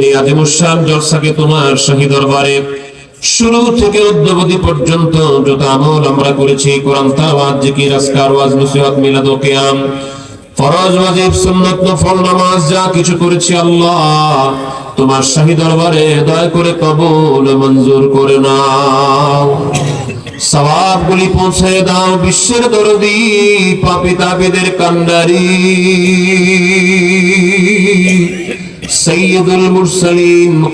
এই আজিমুসান জলসাকে তোমার শাহী দরবারে শুরু থেকে অদ্যবধি পর্যন্ত যত আমল আমরা করেছি, কোরআন তাওয়াজ বিশ্বের দরদি পাপি কান্ডারি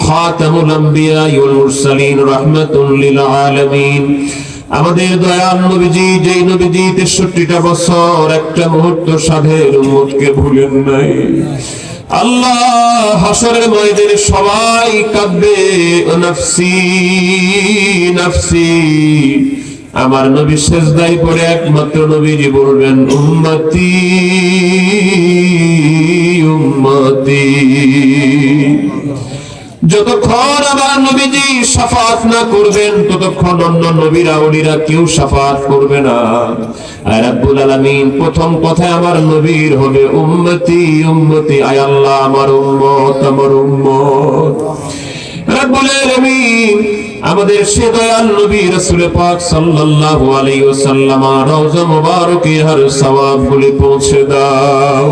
খাতামুল আম্বিয়া ওয়াল মুরসালিন, রাহমাতুল লিল আলামিন। আমাদের দয়াল নবীজি, যেই নবীজি তেষট্টিটা বছর একটা মুহূর্ত সাধের উম্মতকে ভুলেন নাই। আল্লাহ হাসরের ময়দানে সবাই কাঁদবে নফসি নফসি। আমার নবী শেষদাই পরে একমাত্র নবীজি বলবেন উম্মতি। যতক্ষণ আমার নবীজি সাফাত না করবেন, ততক্ষণ অন্য নবীরা উনিরা কেউ সাফাত করবে না। আর আব্বুল প্রথম আমার নবীর হবে, উম্মতি উম্মতি, আয় আল্লাহ, আমার উম্মত আমার উম্মত। আমাদের সে দয়াল নবী রাসূল পাক সাল্লাল্লাহু আলাইহি ওয়াসাল্লাম, রওজা মুবারকে হর সওয়াবগুলি পৌঁছে দাও।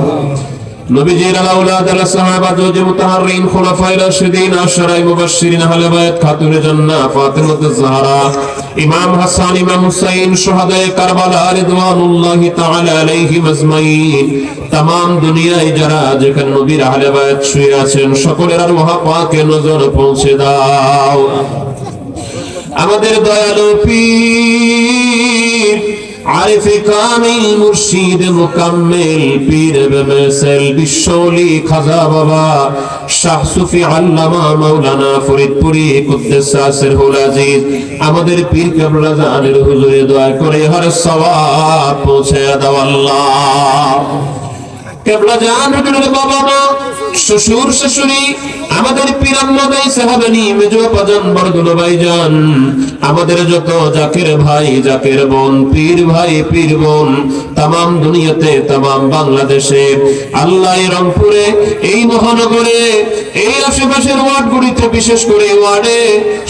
নবীজির আলাউলাদ আলা খুলাফায়ে রাশিদিন আশরাই মুবাশশিরিন, আহলে খাতুনে জান্নাহ ইমাম হাসান, ইমাম হুসাইন কারবালা রিদওয়ানুল্লাহি তাআলা তাম দুনিয়ায় যারা যেখানে নবীর আহলে বায়াত শুয়ে আছেন, সকলের আর নজর পৌঁছে দাও। আমাদের দয়ালু পীর আরিফে আমাদের পীর কেবলা জানের হুজুরে দয়া করে, হর সওয়াব পৌঁছে কেবলা জান বাবা মা, শ্বশুর, শাশুড়ি আমাদের পিরাম্মা ভাই সাহাবানি মেজো পাজান বড়গুলো ভাই যান আমাদের যত জাকের ভাই, জাকের বোন, পীর ভাই, পীর বোন, তামাম দুনিয়াতে, তামাম বাংলাদেশে, আল্লাহ রংপুরে, এই মহানগরে, এই আশেপাশের ওয়ার্ডগুলিতে, বিশেষ করে ওয়ার্ডে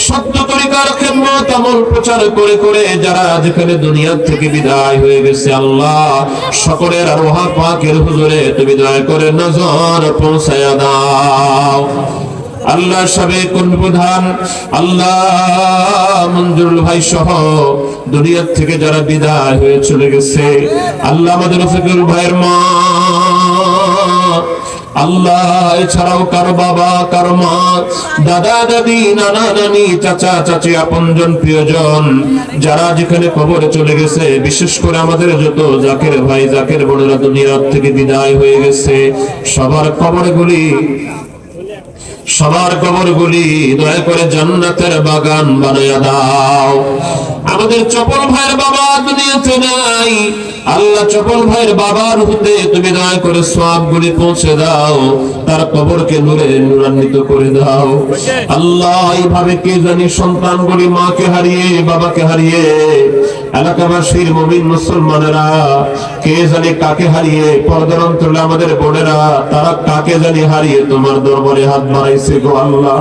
সত্য তরিকার খেদমত, আমল প্রচার করে করে যারা যেখানে দুনিয়ার থেকে বিদায় হয়ে গেছে, আল্লাহ সকলের আরোহা পাকের হুজুরে, তুমি দয়া করে নজর পৌঁছায়া দাও। আল্লাহ সাবেক প্রধান? আল্লাহ মঞ্জুরুল ভাই সহ দুনিয়ার থেকে যারা বিদায় হয়ে চলে গেছে, আল্লাহ আমাদের রফিকুল ভাইয়ের মা। আল্লাহ এছাড়াও কারও বাবা, কারও মা, দাদা, দাদি, নানা, নানি, চাচা, চাচি, আপনজন, প্রিয়জন, যারা যেখানে কবরে চলে গেছে, বিশেষ করে আমাদের যত জাকের ভাই, জাকের বোনেরা দুনিয়ার থেকে বিদায় হয়ে গেছে, সবার কবরগুলি সবার কবরগুলি দয়া করে জান্নাতের বাগান বানায় দাও। আমাদের চপল ভাইয়ের বাবা দুনিয়াতে নাই। আল্লাহ চপল ভাইয়ের বাবার হতে তুমি দয়া করে সব গুলি পৌঁছে দাও। তার কবরকে নূরে নূরান্বিত করে দাও। আল্লাহ, এইভাবে কে জানি সন্তানগুলি মাকে হারিয়ে, বাবাকে হারিয়ে, এলাকাবাসীর মমিন মুসলমানেরা, কে জানি কাকে হারিয়ে, পর্দার অন্তরে আমাদের বোনেরা, তারা কাকে জানি হারিয়ে তোমার দরবারে হাত বাড়াইছে গো আল্লাহ।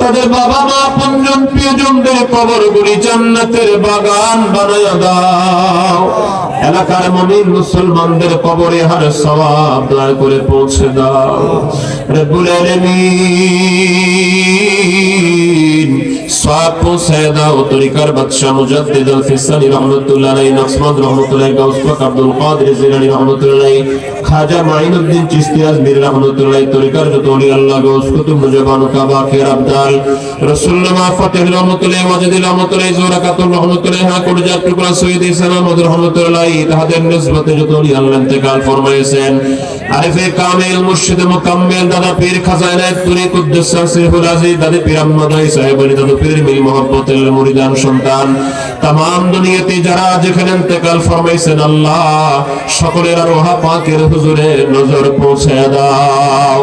তাদের বাবা মা পঞ্জন প্রিয়জনদের কবর গুলি জান্নাতের বাগান বানায়া দাও। এলাকার মমিন মুসলমানদের কবরে হার সবাব দয়া করে পৌঁছে দাও। রব্বুল আলামিন সওয়াব পৌঁছে দাও। তরিকার বাদশা মুজাদ্দিদ আল ফিসানি রহমাতুল্লাহ আলাইহি নকশবন্দ রহমাতুল্লাহ গাউস পাক আব্দুল কাদের জিলানী রহমাতুল্লাহ খাজা মাইনুদ্দিন চিশতি আজমির রহমাতুল্লাহ তরিকার যত ওলি আল্লাহ, গাউস কুতুব মুজাবান, কাবা খের আবদাল রাসূলুল্লাহ ফাতিহ রহমাতুল্লাহ ওয়াজিদ রহমাতুল্লাহ জোরাকাতুল রহমাতুল্লাহ হাকুর টুকরা সৈয়দ ইসলাম রহমাতুল্লাহ তাহাদের নিসবতে যত ওলি আল্লাহ ইন্তেকাল ফরমাইছেন আরিফে কামিল মুর্শিদ মুকাম্মিল, দাদা পীর খাজানা তুরি কুদ্দুস সিরহুল আজিজ, দাদা পীর আহমদ ভাই সাহেব আলী, দাদা পীর মিল মোহাম্মতের মুরিদান সন্তান। তাম দুনিয়াতে যারা যেখানে ইন্তেকাল ফরমাইছেন আল্লাহ, সকলের রোহা পাকের হুজুরে নজর পৌঁছে দাও।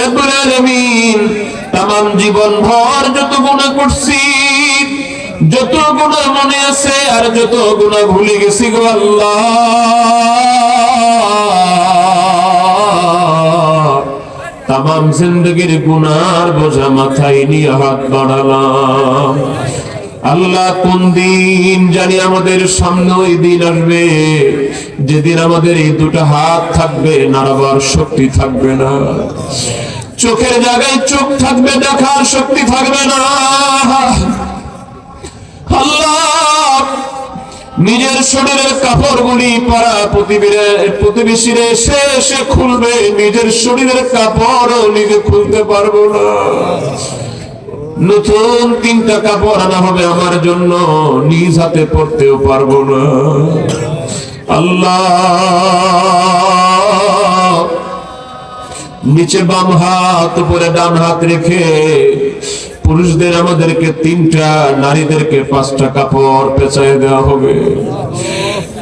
রব্বুল আলামিন তাম জীবন ভর যত গুনাহ করছি যত গুনাহ মনে আছে আর যত গুনাহ ভুলে গেছি গো আল্লাহ। তামাম জিন্দগির গুনার বোঝা মাথায় নিয়ে হাত বাড়ালাম। আল্লাহ কোন দিন জানি আমাদের সামনে ওই দিন আসবে, যেদিন আমাদের এই দুটো হাত থাকবে, নাড়াবার শক্তি থাকবে না। চোখের জায়গায় চোখ থাকবে, দেখার শক্তি থাকবে না। নিজের শরীরের কাপড়গুলি পাড়া প্রতিবেশীরে এসে এসে খুলবে। নিজের শরীরের কাপড় নিজে খুলতে পারব না। নতুন তিনটা কাপড় আনা হবে আমার জন্য, নিজ হাতে পড়তেও পারব না। আল্লাহ নিচে বাম হাত, উপরে ডান হাত রেখে পুরুষদের আমাদেরকে তিনটা, নারীদেরকে পাঁচটা কাপড় পেঁচায় দেওয়া হবে।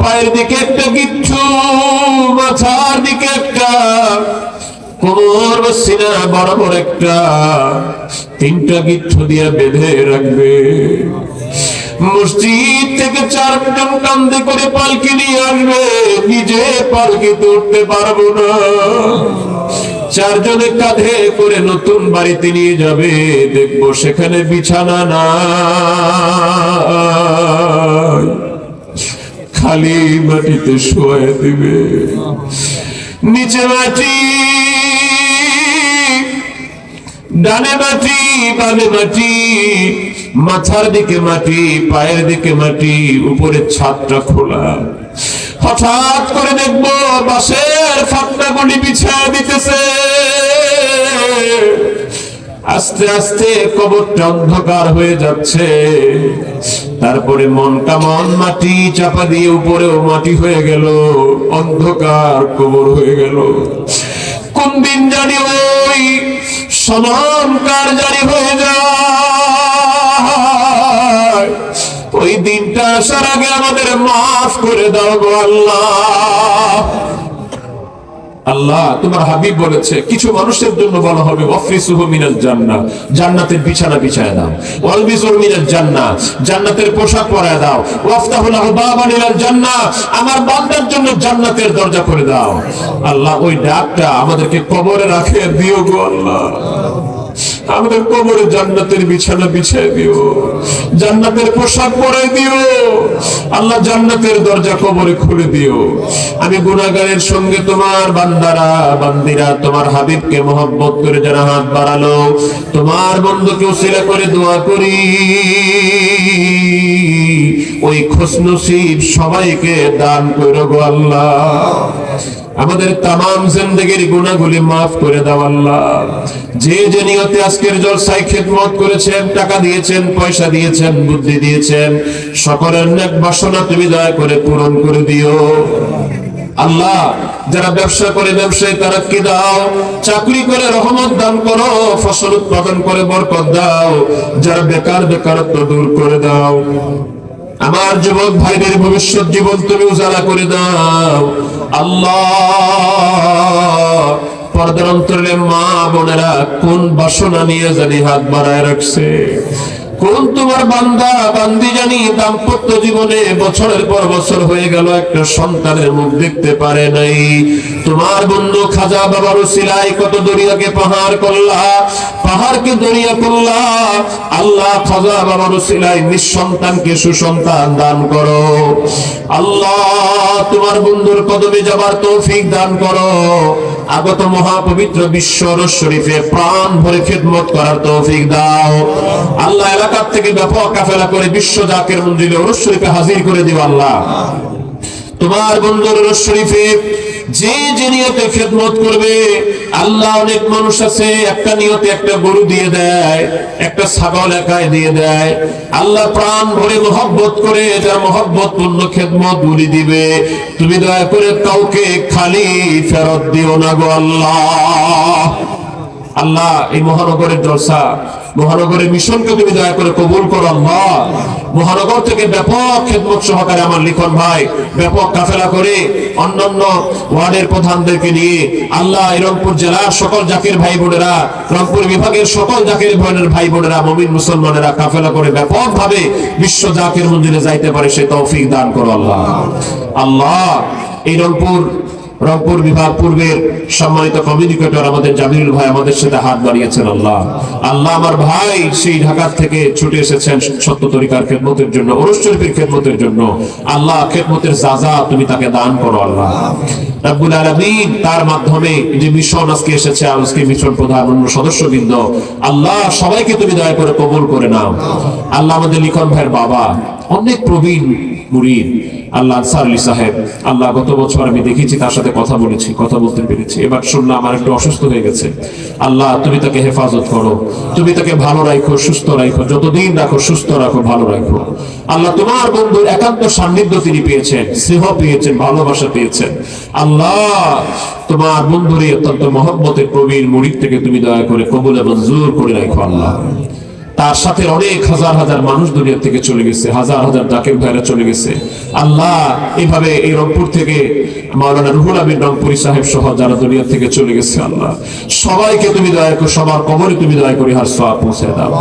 পায়ের দিকে একটা গিচ্ছু মাথার দিকে একটা, কোমর সিনা বরাবর একটা, তিনটা গিচ্ছু দিয়ে বেঁধে রাখবে। মসজিদ থেকে চারজন কান্দে করে পালকি নিয়ে আসবে, নিজে পালকি উঠতে পারব না। চারজনে কাঁধে করে নতুন বাড়িতে নিয়ে যাবে। দেখব সেখানে বিছানা না খালি মাটিতে শোয়া দিবে। নিচে মাটি, ডানে মাটি, বামে মাটি, মাথার দিকে মাটি, পায়ের দিকে মাটি উপরে ছাদটা খোলা। হঠাৎ করে দেখব বাসের ফাটটা গুলি বিছায় দিতেছে। আস্তে আস্তে কবরটা অন্ধকার হয়ে যাচ্ছে। তারপরে মন কামন মাটি চাপা দিয়ে উপরেও মাটি হয়ে গেল, অন্ধকার কবর হয়ে গেল। কোন দিন জানি ওই সমান কার জারি হয়ে যায়। ওই দিনটা আসার আগে আমাদের মাফ করে দাও গো আল্লাহ। আল্লাহ, তোমার হাবিব বলেছে, কিছু মানুষের জন্য বলা হবে জান্নাতের বিছানা বিছায় দাও। জান্নাতের পোশাক পরায় দাও। ওয়াফতাহু লাহু বাবান ইলাল জান্নাহ। আমার বান্দার জন্য জান্নাতের দরজা করে দাও। আল্লাহ, ওই ডাকটা আমাদেরকে কবরে রাখে, দিও গো আল্লাহ। আমাদের কবরে জান্নাতের বিছানা বিছায় দিও। জান্নাতের পোশাক পরে দিও। আল্লাহ জান্নাতের দরজা কবরে খুলে দিও। আমি গুনাহগারের সঙ্গে তোমার বান্দারা, বান্দিরা, তোমার হাবিবকে মোহব্বত করে যারা হাত বাড়ালো। তোমার বন্ধুকে উসিলা করে দোয়া করি। ওই খুশনসিব সবাইকে দান করো গো আল্লাহ। আমাদের তাম জিন্দগির গুণাগুলি মাফ করে দাও আল্লাহ। যে যে নিয়তে আজকের জলসায় খেদমত করেছেন, টাকা দিয়েছেন, পয়সা দিয়েছেন, বুদ্ধি দিয়েছেন, সকলের নেক বাসনা তুমি দয়া করে পূরণ করে দিও। আল্লাহ, যারা ব্যবসা করে ব্যবসায় তারা কি দাও? চাকরি করে রহমত দান করো, ফসল উৎপাদন করে বরকত দাও। যারা বেকার বেকারত্ব দূর করে দাও। আমার যুবক ভাইদের ভবিষ্যৎ জীবন তুমি উজালা করে দাও। পর্দার অন্তরে মা বোনেরা কোন বাসনা নিয়ে জানি হাত বাড়ায় রাখছে? কোন তোমার বান্দা, বান্দি জানি, দাম্পত্য জীবনে বছরের পর বছর হয়ে গেল, একটা সন্তানের মুখ দেখতে পারে নাই। তোমার বন্ধু খাজা বাবার সিলাই কত দরিয়াকে পাহাড় করলা, পাহাড়কে দরিয়া করলা। আল্লাহ খাজা বাবার সিলাই নিঃসন্তানকে সুসন্তান দান করো। আল্লাহ তোমার বন্ধুর কদমে যাবার তৌফিক দান করো। আগত মহাপবিত্র বিশ্ব শরীফে প্রাণ ভরে খেদমত করার তৌফিক দাও। আল্লাহ এলাকার থেকে ব্যাপক কাফেলা করে বিশ্ব জাকের মন্দিরে শরীফে হাজির করে দিও আল্লাহ। তোমার বন্ধুর শরীফে যে যে নিয়তে খেদমত করবে, আল্লাহ অনেক মানুষ আছে, একটা নিয়তে একটা গরু দিয়ে দেয়, একটা ছাগল একায় দিয়ে দেয়। আল্লাহ প্রাণ ভরে মহব্বত করে, যার মহব্বত পূর্ণ খেদমত গুলি দিবে। তুমি দয়া করে কাউকে খালি ফেরত দিও না গো আল্লাহ। আল্লাহ, এই মহানগরের জলসা, মহানগরের মিশনকে তুমি দয়া করে কবুল করো, আল্লাহ। মহানগর থেকে ব্যাপক খেদমত সহকারে আমার লিখন ভাই ব্যাপক কাফেলা করে অন্যান্য ওয়ার্ডের প্রধানদেরকে নিয়ে আল্লাহ রংপুর জেলার সকল জাকির ভাই বোনেরা, রংপুর বিভাগের সকল জাকির বোনের ভাই বোনেরা, মমিন মুসলমানেরা কাফেলা করে ব্যাপক ভাবে বিশ্ব জাকির মন্দিরে যাইতে পারে, সে তৌফিক দান করো, আল্লাহ। আল্লাহ, এই রংপুর রংপুর বিভাগ পূর্বের সম্মানিত কমিউনিকেটর আমাদের জামিরুল ভাই আমাদের সাথে হাত বাড়িয়েছেন, আল্লাহ। আল্লাহ আমার ভাই সেই ঢাকা থেকে ছুটে এসেছেন সত্য তরিকার খেদমতের জন্য অনুষ্ঠরীফের খেদমতের জন্য। আল্লাহ, খেদমতের জাজা তুমি তাকে দান করো, আল্লাহ। তার মাধ্যমে যে মিশন আজকে এসেছে, আজকে মিশন প্রধান অন্য সদস্যবৃন্দ, আল্লাহ সবাইকে তুমি দয়া করে কবুল করে নাও। আল্লাহ আমাদের লিখন ভাইয়ের বাবা, অনেক প্রবীণ মুরিদ। আল্লাহ আনসার আলী সাহেব, আল্লাহ গত বছর আমি দেখেছি তার সাথে কথা বলেছি, কথা বলতে পেরেছি। এবার শুনলাম আমার একটু অসুস্থ হয়ে গেছে। আল্লাহ, তুমি তাকে হেফাজত করো। তুমি তাকে ভালো রাখো, সুস্থ রাখো। যতদিন রাখো, সুস্থ রাখো, ভালো রাখো। আল্লাহ, তোমার বন্ধুর একান্ত সান্নিধ্য তিনি পেয়েছেন, স্নেহ পেয়েছেন, ভালোবাসা পেয়েছেন। আল্লাহ, তোমার বন্ধুর এই অত্যন্ত মহব্বতের প্রবীণ মুরিদ থেকে তুমি দয়া করে কবুল এবং জোর করে রাখো আল্লাহ। তার সাথে অনেক হাজার হাজার মানুষ দুনিয়া থেকে চলে গেছে, হাজার হাজার ডাকের ভাইরা চলে গেছে। আল্লাহ এভাবে এই রংপুর থেকে মাওলানা রুহুল আমিন রংপুরি সাহেব সহ যারা দুনিয়া থেকে চলে গেছে, আল্লাহ। সবাইকে তুমি দয়া করো, সবার কবরে তুমি দয়া করি হার পৌঁছে দাও।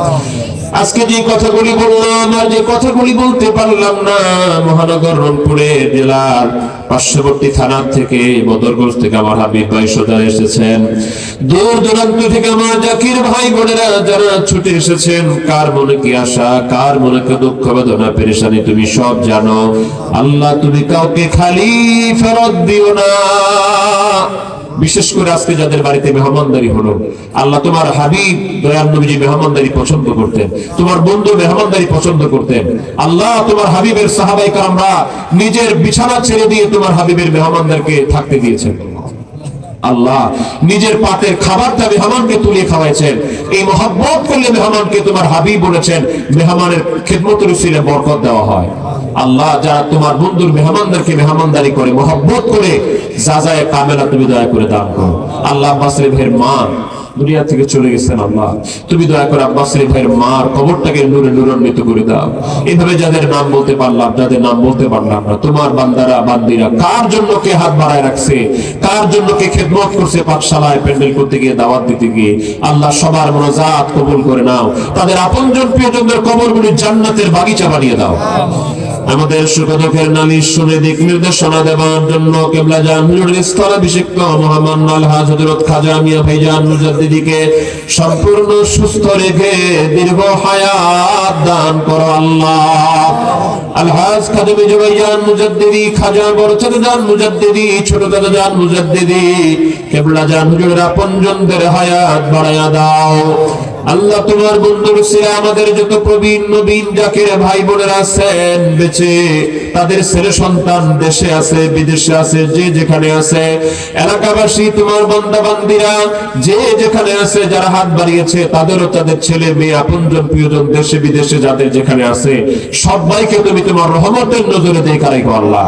আজকে যে কথাগুলি বললাম আর যে কথাগুলি বলতে পারলাম না, মহানগর রংপুরে জেলার পার্শ্ববর্তী থানা থেকে, বদরগঞ্জ থেকে আমার হাবিব ভাই সোজা এসেছেন। দূর দূরান্ত থেকে আমার জাকির ভাই বোনেরা যারা ছুটে এসেছেন, কার মনে কি আশা, কার মনে কি দুঃখ বেদনা, পেরেশানি তুমি সব জানো। আল্লাহ তুমি কাউকে খালি ফেরত দিও না। বিশেষ করে আজকে যাদের বাড়িতে মেহমানদারি হলো, আল্লাহ তোমার হাবিব, দয়াল নবীজি মেহমানদারি পছন্দ করতেন, তোমার বন্ধু মেহমানদারি পছন্দ করতেন, আল্লাহ তোমার হাবিবের সাহাবাই আমরা নিজের বিছানা ছেড়ে দিয়ে তোমার হাবিবের মেহমানদারকে থাকতে দিয়েছেন। আল্লাহ নিজের পাতের খাবারটা মেহমানকে তুলে খাওয়াইছেন, এই মহব্বত করলে মেহমানকে তোমার হাবিব বলেছেন, মেহমানের খেদমতের উসিলে বরকত দেওয়া হয়। আল্লাহ যারা তোমার বন্ধুর মেহমানদেরকে মেহমানদারি করে, মহব্বত করে, যা যায় কামেলা তুমি দয়া করে দান করো। আল্লাহ আব্বাস ভাইয়ের মা দুনিয়া থেকে চলে গেছেন আল্লাহ। তুমি দয়া করে আব্বাস ভাইয়ের মার কবরটাকে নূরে নূরান্বিত করে দাও। এইভাবে যাদের নাম বলতে পারলাম, যাদের নাম বলতে পারলাম না, তোমার বান্দারা, বান্দিরা, কার জন্য কে হাত বাড়ায় রাখছে? কার জন্য কে খেদমত করছে পাঠশালায় প্যান্ডেল করতে গিয়ে, দাওয়াত দিতে গিয়ে? আল্লাহ সবার মনোজাত কবুল করে নাও। তাদের আপনজন প্রিয়জনদের কবরগুলি জান্নাতের বাগিচা বানিয়ে দাও। আমাদের সুখদুঃখের নালিশ শুনে দিক নির্দেশনা দেওয়ার জন্য কেবলা হুজুরের স্থলাভিষিক্ত মহামান্য আলহাজ হযরত খাজা মিয়া ভাইজান মুজাদ্দিদিকে সম্পূর্ণ সুস্থ রেখে দীর্ঘ হায়াত দান করো আল্লাহ। আলহাজ খাজা মিয়া ভাইজান মুজাদ্দিদি, খাজা ছোট জান মুজাদ্দিদি, ছোট দাদা জান মুজাদ্দিদি, কেবলা জান হুজুরের আপনজনদের হায়াত বাড়ায়া দাও। আল্লাহ তোমার বন্ধুর ছেলে আমাদের যত প্রবীণ নবীন জাকির ভাই বোনেরা আছেন, বেঁচে, তাদের ছেলে সন্তান দেশে আছে, বিদেশে আছে, যে যেখানে আছে, এলাকাবাসী, তোমার বন্দা বান্দিরা যে যেখানে আছে, যারা হাত বাড়িয়েছে, তাদেরও তাদের ছেলে, মেয়ে, আপনজন, প্রিয়জন, দেশে, বিদেশে, যাদের যেখানে আছে, সবাইকে তুমি তোমার রহমতের নজরে রেখো আল্লাহ।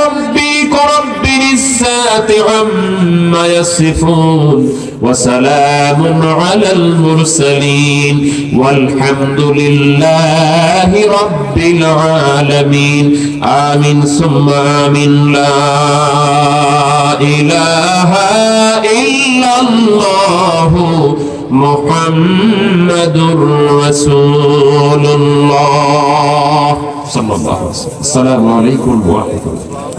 العزة عما يصفون وسلام على المرسلين والحمد لله رب العالمين. آمين ثم آمين. لا إله إلا الله محمد رسول الله. صلى الله عليه وسلم. السلام عليكم ورحمة الله.